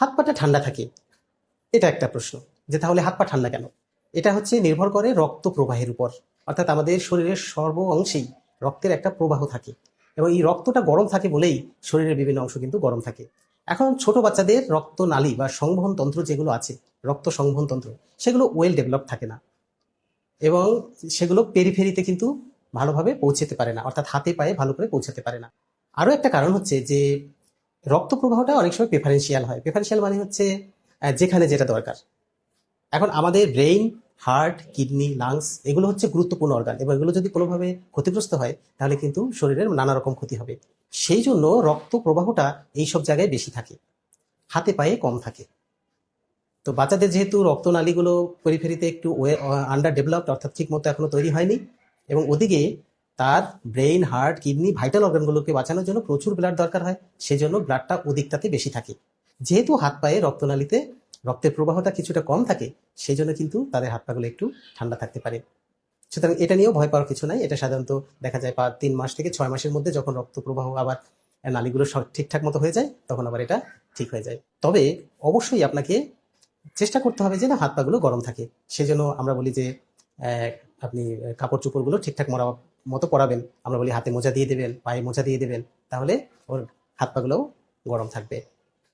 হাত পাটা ঠান্ডা থাকে? এটা একটা প্রশ্ন। যে তাহলে হাত পা ঠান্ডা কেন? এটা হচ্ছে নির্ভর করে রক্ত প্রবাহের উপর। অর্থাৎ আমাদের শরীরের সর্ব অংশেই রক্তের একটা প্রবাহ থাকে। এবং এই রক্তটা গরম থাকে বলেই শরীরের বিভিন্ন অংশ কিন্তু গরম থাকে। এখন ছোট বাচ্চাদের রক্ত নালী বা সংবহন তন্ত্র যেগুলো আছে, রক্ত সংবহন তন্ত্র, সেগুলো ওয়েল ডেভেলপ থাকে না। এবং সেগুলো পেরিফেরিতে কিন্তু ভালোভাবে পৌঁছতে পারে না। অর্থাৎ হাতে পায়ে ভালো করে পৌঁছাতে পারে না। আরও একটা কারণ হচ্ছে যে রক্ত প্রবাহটা অনেক সময় প্রেফারেন্সিয়াল হয়। প্রেফারেন্সিয়াল মানে হচ্ছে যেখানে যেটা দরকার। এখন আমাদের ব্রেইন হার্ট কিডনি লাংস এগুলো হচ্ছে গুরুত্বপূর্ণ অর্গান এবং এগুলো যদি কোনোভাবে ক্ষতিগ্রস্ত হয়, তাহলে কিন্তু শরীরের নানা রকম ক্ষতি হবে। সেই জন্য রক্ত প্রবাহটা এইসব জায়গায় বেশি থাকে। হাতে পায়ে কম থাকে। তো বাচ্চাদের যেহেতু রক্তনালীগুলো পেরিফেরিতে একটু আন্ডার ডেভেলপড অর্থাৎ ঠিক মতো এখনও তৈরি হয়নি এবং ওদিকে তার ব্রেইন, হার্ট, কিডনি, ভাইটাল অর্গানগুলোকে বাঁচানোর জন্য প্রচুর ব্লাড দরকার হয়, সেজন্য ব্লাডটা ওদিকটাতে বেশি থাকে। যেহেতু হাত পায়ে রক্তনালীতে রক্তের প্রবাহটা কিছুটা কম থাকে সেই জন্য কিন্তু তাদের হাত পাগুলো একটু ঠান্ডা থাকতে পারে। সুতরাং এটা নিয়েও ভয় পাওয়ার কিছু নাই। এটা সাধারণত দেখা যায় পাঁচ, তিন মাস থেকে ছয় মাসের মধ্যে যখন রক্ত প্রবাহ আবার নালীগুলো ঠিকঠাক মতো হয়ে যায়, তখন আবার এটা ঠিক হয়ে যায়। তবে অবশ্যই আপনাকে চেষ্টা করতে হবে যে না হাত পাগুলো গরম থাকে। সেজন্য আমরা বলি যে আপনি কাপড় চোপড়গুলো ঠিকঠাক মরা মতো পরাবেন। আমরা বলি হাতে মোজা দিয়ে দেবেন, পায়ে মোজা দিয়ে দেবেন, তাহলে ওর হাত পাগুলোও গরম থাকবে।